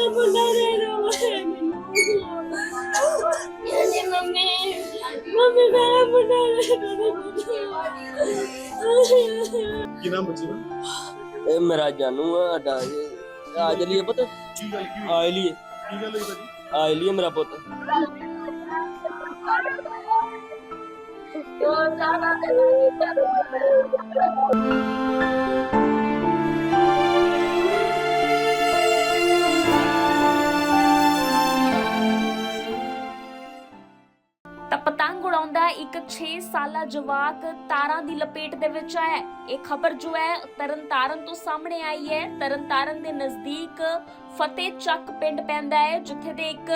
ਮੇਰਾ ਮੁੰਡਾ ਦੇ ਦੋ ਕਹਿੰਦੀ ਮੰਮੀ ਮੰਮੀ ਮੇਰਾ ਮੁੰਡਾ ਦੇ ਦੋ ਕੀ ਨਾਮ ਬੱਚੇ ਦਾ? ਇਹ ਮੇਰਾ ਜਾਨੂ ਆ ਸਾਡਾ ਇਹ ਆ ਜਲੀਏ ਪੁੱਤ। ਕੀ ਗੱਲ ਕੀ ਹੋਈ? ਆ ਲਈਏ ਕੀ ਗੱਲ ਹੋਈ ਭਾਜੀ? ਆ ਲਈਏ ਮੇਰਾ ਪੁੱਤ। ਤਾਂ ਪਤੰਗ ਉਡਾਉਂਦਾ ਇੱਕ 6 ਸਾਲਾ ਜਵਾਕ ਤਾਰਾਂ ਦੀ ਲਪੇਟ ਦੇ ਵਿੱਚ ਆਇਆ ਇਹ ਖਬਰ ਜੋ ਹੈ, ਤਰਨਤਾਰਨ ਤੋਂ ਸਾਹਮਣੇ ਆਈ ਹੈ। ਤਰਨਤਾਰਨ ਦੇ ਨਜ਼ਦੀਕ ਫਤਿਹ ਚੱਕ ਪਿੰਡ ਪੈਂਦਾ ਹੈ, ਜਿੱਥੇ ਦੇ ਇੱਕ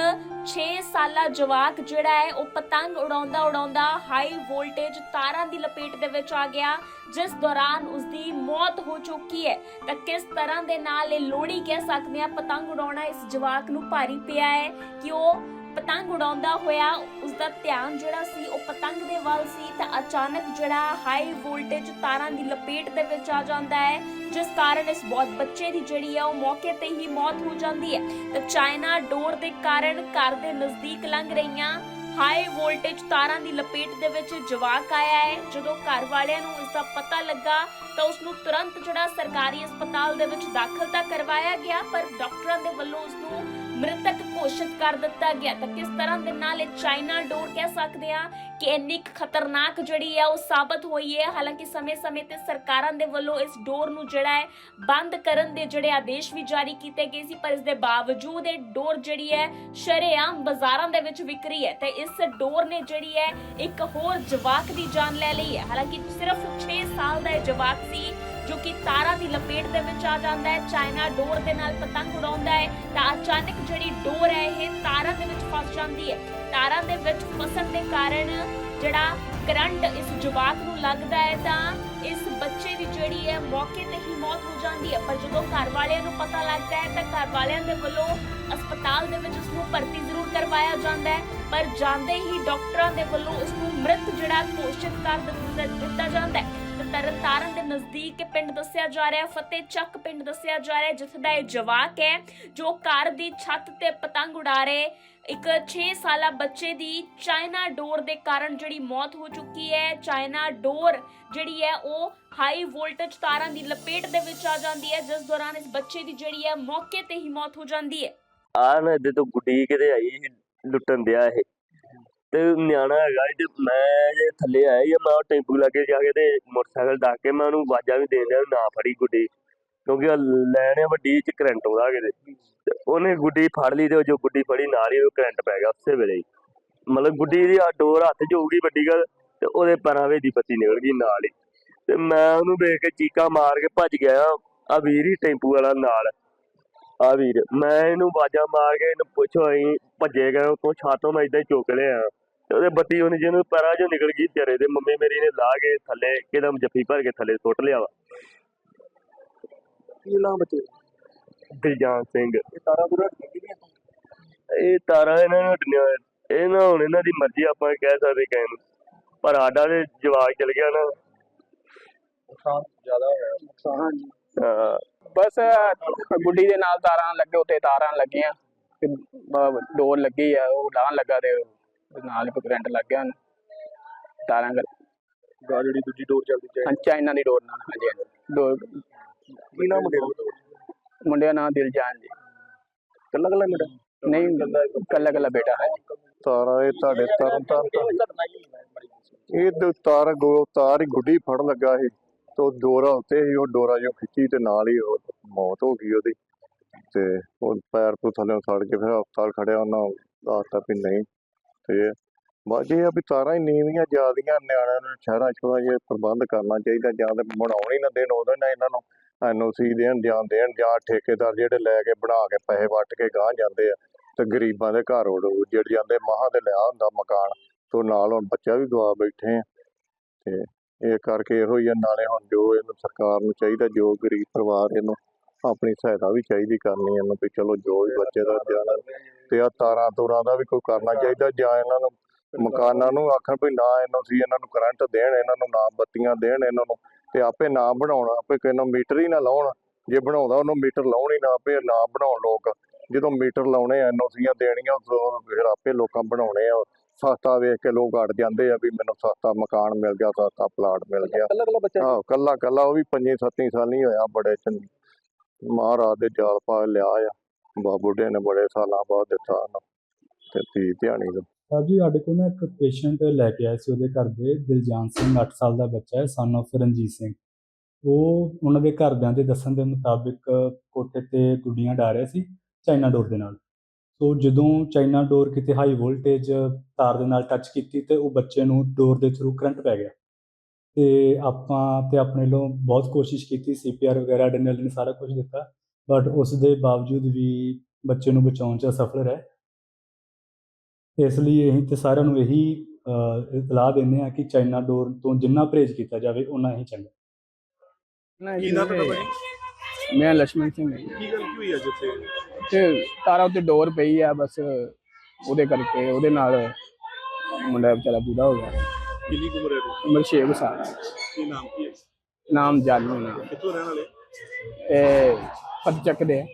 6 ਸਾਲਾ ਜਵਾਕ ਜਿਹੜਾ ਹੈ, ਉਹ ਪਤੰਗ ਉਡਾਉਂਦਾ ਉਡਾਉਂਦਾ ਹਾਈ ਵੋਲਟੇਜ ਤਾਰਾਂ ਦੀ ਲਪੇਟ ਦੇ ਵਿੱਚ ਆ ਗਿਆ, ਜਿਸ ਦੌਰਾਨ ਉਸ ਦੀ ਮੌਤ ਹੋ ਚੁੱਕੀ ਹੈ। ਤਾਂ ਕਿਸ ਤਰ੍ਹਾਂ ਦੇ ਨਾਲ ਇਹ ਲੋੜੀ ਕਹਿ ਸਕਦੇ ਆ ਪਤੰਗ ਉਡਾਉਣਾ ਇਸ ਜਵਾਕ ਨੂੰ ਭਾਰੀ ਪਿਆ ਹੈ ਕਿ ਉਹ ਪਤੰਗ ਉਡਾਉਂਦਾ ਹੋਇਆ ਉਸ ਦਾ ਧਿਆਨ ਜਿਹੜਾ ਸੀ, ਉਹ ਪਤੰਗ ਦੇ ਵੱਲ ਸੀ, ਤਾਂ ਅਚਾਨਕ ਜਿਹੜਾ ਹਾਈ ਵੋਲਟੇਜ ਤਾਰਾਂ ਦੀ ਲਪੇਟ ਦੇ ਵਿੱਚ ਆ ਜਾਂਦਾ ਹੈ, ਜਿਸ ਕਾਰਨ ਇਸ ਬਹੁਤ ਬੱਚੇ ਦੀ ਜਿਹੜੀ ਹੈ ਉਹ ਮੌਕੇ ਤੇ ਹੀ ਮੌਤ ਹੋ ਜਾਂਦੀ ਹੈ। ਤਾਂ ਚਾਈਨਾ ਡੋਰ ਦੇ ਕਾਰਨ ਘਰ ਦੇ ਨਜ਼ਦੀਕ ਲੰਘ ਰਹੀਆਂ ਹਾਈ ਵੋਲਟੇਜ ਤਾਰਾਂ ਦੀ ਲਪੇਟ ਦੇ ਵਿੱਚ ਜਵਾਕ ਆਇਆ ਹੈ। ਜਦੋਂ ਘਰ ਵਾਲਿਆਂ ਨੂੰ ਇਸ ਦਾ ਪਤਾ ਲੱਗਾ, ਤਾਂ ਉਸ ਨੂੰ ਤੁਰੰਤ ਜਿਹੜਾ ਸਰਕਾਰੀ ਹਸਪਤਾਲ ਦੇ ਵਿੱਚ ਦਾਖਲ ਤਾਂ ਕਰਵਾਇਆ ਗਿਆ, ਪਰ ਡਾਕਟਰਾਂ ਦੇ ਵੱਲੋਂ ਉਸ ਨੂੰ ਮ੍ਰਿਤਕ ਘੋਸ਼ਿਤ ਕਰ ਦਿੱਤਾ ਗਿਆ ਤਾਂ ਕਿਸ ਤਰ੍ਹਾਂ ਦੇ ਨਾਲ ਇਹ ਚਾਈਨਾ ਡੋਰ ਕਹਿ ਸਕਦੇ ਆ ਕਿ ਇੰਨੀ ਕੁ ਖਤਰਨਾਕ ਜਿਹੜੀ ਹੈ ਉਹ ਸਾਬਤ ਹੋਈ ਹੈ? ਹਾਲਾਂਕਿ ਸਮੇਂ-ਸਮੇਂ ਤੇ ਸਰਕਾਰਾਂ ਦੇ ਵੱਲੋਂ ਇਸ ਡੋਰ ਨੂੰ ਜਿਹੜਾ ਹੈ ਬੰਦ ਕਰਨ ਦੇ ਜਿਹੜੇ ਆਦੇਸ਼ ਵੀ ਜਾਰੀ ਕੀਤੇ ਗਏ ਸੀ, ਪਰ ਇਸ ਦੇ ਬਾਵਜੂਦ ਇਹ ਡੋਰ ਜਿਹੜੀ ਹੈ ਸ਼ਰੇਆਮ ਬਾਜ਼ਾਰਾਂ ਦੇ ਵਿੱਚ ਵਿਕਰੀ ਹੈ ਤੇ ਇਸ ਡੋਰ ਨੇ ਜਿਹੜੀ ਹੈ ਇੱਕ ਹੋਰ ਜਵਾਕ ਦੀ ਜਾਨ ਲੈ ਲਈ ਹੈ। ਹਾਲਾਂਕਿ ਸਿਰਫ 6 ਸਾਲ ਦਾ ਇਹ ਜਵਾਕ ਸੀ ਜੋ ਕਿ ਤਾਰਾਂ ਦੀ ਲਪੇਟ ਦੇ ਵਿੱਚ ਆ ਜਾਂਦਾ ਹੈ। ਚਾਈਨਾ ਡੋਰ ਦੇ ਨਾਲ ਪਤੰਗ ਉਡਾਉਂਦਾ ਹੈ। ਤਾਂ ਅਚਾਨਕ ਜਿਹੜੀ ਡੋਰ ਹੈ, ਇਹ ਤਾਰਾਂ ਦੇ ਵਿੱਚ ਫਸ ਜਾਂਦੀ ਹੈ। ਤਾਰਾਂ ਦੇ ਵਿੱਚ ਫਸਣ ਦੇ ਕਾਰਨ ਜਿਹੜਾ ਕਰੰਟ ਇਸ ਜਵਾਕ ਨੂੰ ਲੱਗਦਾ ਹੈ, ਤਾਂ ਇਸ ਬੱਚੇ ਦੀ ਜਿਹੜੀ ਹੈ, ਮੌਕੇ ਤੇ ਹੀ ਮੌਤ ਹੋ ਜਾਂਦੀ ਹੈ। ਪਰ ਜਦੋਂ ਘਰ ਵਾਲਿਆਂ ਨੂੰ ਪਤਾ ਲੱਗਦਾ ਹੈ, ਤਾਂ ਘਰ ਵਾਲਿਆਂ ਦੇ ਵੱਲੋਂ ਹਸਪਤਾਲ ਦੇ ਵਿੱਚ ਉਸ ਨੂੰ ਭਰਤੀ ਜ਼ਰੂਰ ਕਰਵਾਇਆ ਜਾਂਦਾ ਹੈ। ਪਰ ਜਾਂਦੇ ਹੀ ਡਾਕਟਰਾਂ ਦੇ ਵੱਲੋਂ ਇਸ ਨੂੰ ਮ੍ਰਿਤ ਜਿਹੜਾ ਘੋਸ਼ਿਤ ਕਰ ਦਿੱਤਾ ਜਾਂਦਾ ਹੈ। ਤਰਨਤਾਰਨ ਦੇ ਨਜ਼ਦੀਕ ਪਿੰਡ ਦੱਸਿਆ ਜਾ ਰਿਹਾ ਫਤਿਹ ਚੱਕ ਪਿੰਡ ਦੱਸਿਆ ਜਾ ਰਿਹਾ ਜਿੱਥੇ ਦਾ ਇਹ ਜਵਾਕ ਹੈ, ਜੋ ਘਰ ਦੀ ਛੱਤ ਤੇ ਪਤੰਗ ਉਡਾ ਰਹੇ। ਇੱਕ 6 ਸਾਲਾ ਬੱਚੇ ਦੀ ਚਾਈਨਾ ਡੋਰ ਦੇ ਕਾਰਨ ਜਿਹੜੀ ਮੌਤ ਹੋ ਚੁੱਕੀ ਹੈ। ਚਾਈਨਾ ਡੋਰ ਜਿਹੜੀ ਹੈ, ਉਹ ਹਾਈ ਵੋਲਟੇਜ ਤਾਰਾਂ ਦੀ ਲਪੇਟ ਦੇ ਵਿੱਚ ਆ ਜਾਂਦੀ ਹੈ, ਜਿਸ ਦੌਰਾਨ ਇਸ ਬੱਚੇ ਦੀ ਜਿਹੜੀ ਹੈ, ਮੌਕੇ ਤੇ ਹੀ ਮੌਤ ਹੋ ਜਾਂਦੀ ਹੈ। ਆ ਇਹਦੇ ਤੋਂ ਗੁੱਡੀ ਕਿਤੇ ਆਈ ਸੀ, ਲੁੱਟਣ ਦਿਆ ਇਹ। ਤੇ ਨਿਆਣਾ ਹੈਗਾ ਤੇ ਮੈਂ ਜੇ ਥੱਲੇ ਆਇਆ ਜਾਂ ਮੈਂ ਉਹ ਟੈਂਪੂ ਲਾਗੇ ਜਾ ਕੇ ਤੇ ਮੋਟਰਸਾਈਕਲ ਡਾਕ ਕੇ ਮੈਂ ਉਹਨੂੰ ਆਵਾਜ਼ਾਂ ਵੀ ਦੇਣ ਲਿਆ ਨਾ ਫੜੀ ਗੁੱਡੀ, ਕਿਉਂਕਿ ਉਹ ਲੈਣ ਆ ਵੱਡੀ ਚ ਕਰੰਟ ਆਉਂਦਾ ਕਿਤੇ। ਉਹਨੇ ਗੁੱਡੀ ਫੜ ਲਈ ਤੇ ਉਹ ਜੋ ਗੁੱਡੀ ਫੜੀ ਨਾਲ ਹੀ ਉਹ ਕਰੰਟ ਪੈ ਗਿਆ ਉਸੇ ਵੇਲੇ ਮਤਲਬ ਗੁੱਡੀ ਦੀ ਆ ਡੋਰ ਹੱਥ 'ਚ ਵੱਡੀ ਗੱਲ ਤੇ ਉਹਦੇ ਪੈਰਾਂ ਵਿੱਚ ਦੀ ਬੱਤੀ ਨਿਕਲ ਗਈ ਨਾਲ ਹੀ। ਤੇ ਮੈਂ ਉਹਨੂੰ ਵੇਖ ਕੇ ਚੀਕਾ ਮਾਰ ਕੇ ਭੱਜ ਗਿਆ ਆ ਵੀਰ ਹੀ ਟੈਂਪੂ ਵਾਲਾ ਨਾਲ। ਆ ਵੀਰ, ਮੈਂ ਇਹਨੂੰ ਆਵਾਜ਼ਾਂ ਮਾਰ ਕੇ ਇਹਨੂੰ ਪੁੱਛੋ ਅਸੀਂ ਭੱਜੇ ਗਏ ਉਤੋਂ ਛਾਤੋਂ ਮੈਂ ਇਦਾਂ ਹੀ ਚੁੱਕ ਲਿਆ। ਉਹਦੇ ਬੱਤੀ ਉਹਨੇ ਜਿਹਨੂੰ ਪੈਰਾਂ 'ਚੋਂ ਨਿਕਲ ਗਈ ਵਿਚਾਰੇ ਦੇ ਮੰਮੀ ਮੇਰੀ ਨੇ ਲਾ ਕੇ ਥੱਲੇ ਇੱਕਦਮ ਜੱਫੀ ਭਰ ਕੇ ਥੱਲੇ ਸੁੱਟ ਲਿਆ ਵਾ। ਕੀ ਨਾਮ ਬੱਚੇ? ਦਾ? ਦਿਲਜਾਨ ਸਿੰਘ। ਇਹ ਤਾਰਾ ਇਹ ਤਾਰਾ ਇਹਨਾਂ ਨੂੰ ਹਟਣਿਆ ਇਹ ਨਾ ਹੁਣ ਇਹਨਾਂ ਦੀ ਮਰਜ਼ੀ ਆਪਾਂ ਕਹਿ ਸਕਦੇ ਨੂੰ। ਪਰ ਸਾਡਾ ਤੇ ਜਵਾਕ ਚਲ ਗਿਆ ਨਾ। ਨੁਕਸਾਨ ਜ਼ਿਆਦਾ ਹੋਇਆ। ਨੁਕਸਾਨ ਹਾਂਜੀ। ਹਾਂ, ਬਸ ਗੁੱਡੀ ਦੇ ਨਾਲ ਤਾਰਾਂ ਲੱਗੇ ਉੱਤੇ ਤਾਰਾਂ ਲੱਗੀਆਂ। ਡੋਰ ਲੱਗੀ ਆ ਉਹ ਲਾਣ ਲੱਗਾ ਤੇ ਨਾਲ ਹੀ ਕਰੰਟ ਲੱਗ ਗਿਆ ਉਹਨੂੰ। ਤਾਰਾਂ ਕਰ ਗਾ ਜਿਹੜੀ ਦੂਜੀ ਡੋਰ ਚੱਲਦੀ ਚਾਹੀ। ਹਾਂ ਚਾਈਨਾ ਦੀ ਡੋਰ ਨਾਲ। ਹਾਂਜੀ ਹਾਂਜੀ। ਡੋਰ ਕੀ ਨਾਮ ਮੁੰਡੇ ਦਾ? ਮੁੰਡੇ ਦਾ ਨਾਮ ਦਿਲਜਾਨ ਜੀ। ਕੱਲਾ ਕੱਲਾ ਮੁੰਡਾ? ਨਹੀਂ ਕੱਲਾ ਕੱਲਾ ਬੇਟਾ ਹੈ ਤਾਰਾ ਇਹ ਤੁਹਾਡੇ ਤਰਨ ਤਾਰਨ ਇਹ ਤੇ ਤਾਰ ਗੋ ਤਾਰ ਹੀ ਗੁੱਡੀ ਫੜ ਲੱਗਾ ਸੀ। ਤੇ ਉਹ ਡੋਰਾ ਉੱਤੇ ਸੀ ਉਹ ਡੋਰਾ ਜੋ ਖਿੱਚੀ ਤੇ ਨਾਲ ਹੀ ਉਹ ਮੌਤ ਹੋ ਗਈ ਉਹਦੀ। ਤੇ ਉਹ ਪੈਰ ਤੋਂ ਥੱਲੇ ਸੜ ਕੇ ਫਿਰ ਹਸਪਤਾਲ ਖੜਿਆ। ਉਹਨਾਂ ਦੱਸਤਾ ਵੀ ਨਹੀਂ। ਤੇ ਬਾਕੀ ਇਹ ਆ ਵੀ ਤਾਰਾਂ ਹੀ ਨੀਵੀਆਂ, ਜ਼ਿਆਦੀਆਂ ਨਿਆਣਿਆਂ ਨੂੰ ਸ਼ਹਿਰਾਂ 'ਚ ਥੋੜ੍ਹਾ ਜਿਹਾ ਪ੍ਰਬੰਧ ਕਰਨਾ ਚਾਹੀਦਾ, ਜਾਂ ਤੇ ਬਣਾਉਣ ਹੀ ਨਾ ਦੇਣ ਉਹਦੇ ਨਾਲ ਇਹਨਾਂ ਨੂੰ ਐਨਓਸੀ ਦੇਣ ਜਾਂ ਦੇਣ, ਜਾਂ ਠੇਕੇਦਾਰ ਜਿਹੜੇ ਲੈ ਕੇ ਬਣਾ ਕੇ ਪੈਸੇ ਵੱਟ ਕੇ ਗਾਹ ਜਾਂਦੇ ਆ। ਤੇ ਗਰੀਬਾਂ ਦੇ ਘਰ ਉੜ ਉੱਜੜ ਜਾਂਦੇ, ਮਹਾਂ ਦੇ ਲਿਆ ਹੁੰਦਾ ਮਕਾਨ, ਤੋਂ ਨਾਲ ਹੁਣ ਬੱਚਾ ਵੀ ਗਵਾ ਬੈਠੇ ਆ। ਤੇ ਇਹ ਕਰਕੇ ਇਹੋ ਹੀ ਆ, ਨਾਲੇ ਹੁਣ ਜੋ ਇਹਨੂੰ ਸਰਕਾਰ ਨੂੰ ਚਾਹੀਦਾ, ਜੋ ਗਰੀਬ ਪਰਿਵਾਰ ਇਹਨੂੰ ਆਪਣੀ ਸਹਾਇਤਾ ਵੀ ਚਾਹੀਦੀ ਕਰਨੀ ਇਹਨੂੰ ਵੀ ਚਲੋ ਜੋ ਵੀ ਬੱਚੇ ਦਾ ਜਾਣਾ ਤੇ ਆ ਤਾਰਾਂ ਤੋਰਾਂ ਦਾ ਵੀ ਕੋਈ ਕਰਨਾ ਚਾਹੀਦਾ ਜਾਂ ਇਹਨਾਂ ਨੂੰ ਮਕਾਨਾਂ ਨੂੰ ਆਖਣ ਵੀ ਨਾ ਇਹਨਾਂ ਸੀ ਇਹਨਾਂ ਨੂੰ ਕਰੰਟ ਦੇਣ ਇਹਨਾਂ ਨੂੰ ਨਾ ਬੱਤੀਆਂ ਦੇਣ ਇਹਨਾਂ ਨੂੰ ਤੇ ਆਪੇ ਨਾ ਬਣਾਉਣ ਆਪੇ ਕਿਸੇ ਨੂੰ ਮੀਟਰ ਹੀ ਨਾ ਲਾਉਣ। ਜੇ ਬਣਾਉਂਦਾ ਉਹਨੂੰ ਮੀਟਰ ਲਾਉਣ ਹੀ ਨਾ ਆਪੇ ਨਾ ਬਣਾਉਣ ਲੋਕ। ਜਦੋਂ ਮੀਟਰ ਲਾਉਣੇ ਆ ਐਨਓਸੀਆਂ ਦੇਣੀਆਂ ਫਿਰ ਆਪੇ ਲੋਕਾਂ ਬਣਾਉਣੇ ਆ। ਸਸਤਾ ਵੇਖ ਕੇ ਲੋਕ ਅੜ ਜਾਂਦੇ ਆ ਵੀ ਮੈਨੂੰ ਸਸਤਾ ਮਕਾਨ ਮਿਲ ਗਿਆ ਸਸਤਾ ਪਲਾਟ ਮਿਲ ਗਿਆ। ਕੱਲਾ ਕੱਲਾ ਬੱਚਾ ਕੱਲਾ ਕੱਲਾ ਉਹ ਵੀ ਪੰਜੀ ਸੱਤੀ ਸਾਲ ਨਹੀਂ ਹੋਇਆ ਬੜੇ ਚੰਗ। ਮਹਾਰਾਜ ਦੇ ਜਾਲ ਪਾ ਲਿਆ ਆ। ਬਾਬੂਡੇ ਨੇ ਬੜੇ ਸਾਲਾਂ ਬਾਅਦ ਦਿੱਤਾ ਉਹਨੂੰ ਤੇ ਧੀ ਧਿਆਣੀ ਦਾ ਸਾਹਿਬ ਜੀ, ਸਾਡੇ ਕੋਲ ਨਾ ਇੱਕ ਪੇਸ਼ੈਂਟ ਲੈ ਕੇ ਆਏ ਸੀ ਉਹਦੇ ਘਰ ਦੇ, ਦਿਲਜਾਨ ਸਿੰਘ 8 ਸਾਲ ਦਾ ਬੱਚਾ ਹੈ ਸਨ of ਰਣਜੀਤ ਸਿੰਘ। ਉਹ ਉਹਨਾਂ ਦੇ ਘਰਦਿਆਂ ਦੇ ਦੱਸਣ ਦੇ ਮੁਤਾਬਿਕ ਕੋਠੇ ਤੇ ਗੁੱਡੀਆਂ ਡਾ ਰਿਹਾ ਸੀ ਚਾਈਨਾ ਡੋਰ ਦੇ ਨਾਲ। ਸੋ ਜਦੋਂ ਚਾਈਨਾ ਡੋਰ ਕਿਤੇ ਹਾਈ ਵੋਲਟੇਜ ਤਾਰ ਦੇ ਨਾਲ ਟੱਚ ਕੀਤੀ ਤੇ ਉਹ ਬੱਚੇ ਨੂੰ ਡੋਰ ਦੇ ਥਰੂ ਕਰੰਟ ਪੈ ਗਿਆ। ਤੇ ਆਪਾਂ ਤੇ ਆਪਣੇ ਵੱਲੋਂ ਬਹੁਤ ਕੋਸ਼ਿਸ਼ ਕੀਤੀ ਸੀਪੀਆਰ ਵਗੈਰਾ ਐਡਰੇਨਾਲਿਨ ਸਾਰਾ ਕੁਝ ਦਿੱਤਾ ਬਟ ਉਸ ਦੇ ਬਾਵਜੂਦ ਵੀ ਬੱਚੇ ਨੂੰ ਬਚਾਉਣ 'ਚ ਅਸਫਲ ਰਹੇ। ਇਸ ਲਈ ਇਹ ਤੇ ਸਾਰਿਆਂ ਨੂੰ ਇਹੀ ਇਤਲਾਹ ਦਿੰਦੇ ਆ ਕਿ ਚਾਈਨਾ ਡੋਰ ਤੋਂ ਜਿੰਨਾ ਪਰਹੇਜ਼ ਕੀਤਾ ਜਾਵੇ ਉਨਾ ਹੀ ਚੰਗਾ। ਮੈਂ ਲక్ష్మణ ਸਿੰਘ ਕੀ ਗੱਲ ਕੀ ਹੋਈ ਅੱਜ ਇੱਥੇ? ਤਾਰਾ ਉੱਤੇ ਡੋਰ ਪਈ ਆ ਬਸ ਉਹਦੇ ਕਰਕੇ ਉਹਦੇ ਨਾਲ ਮੁੰਡਾ ਵਿਚਾਰਾ ਪੂਰਾ ਹੋ ਗਿਆ। ਕਿੰਨੀ ਕੁ ਉਮਰ ਹੈ ਇਹਦੀ? ਉਮਰ 6 ਸਾਲ ਕੀ ਨਾਮ ਕੀ ਹੈ ਨਾਮ ਜਾਨੂ ਨਾਮ ਕਿੱਥੋਂ ਰਹਿਣ ਵਾਲੇ ਤੇ ਫਤ ਚੱਕ ਦੇ ਆ।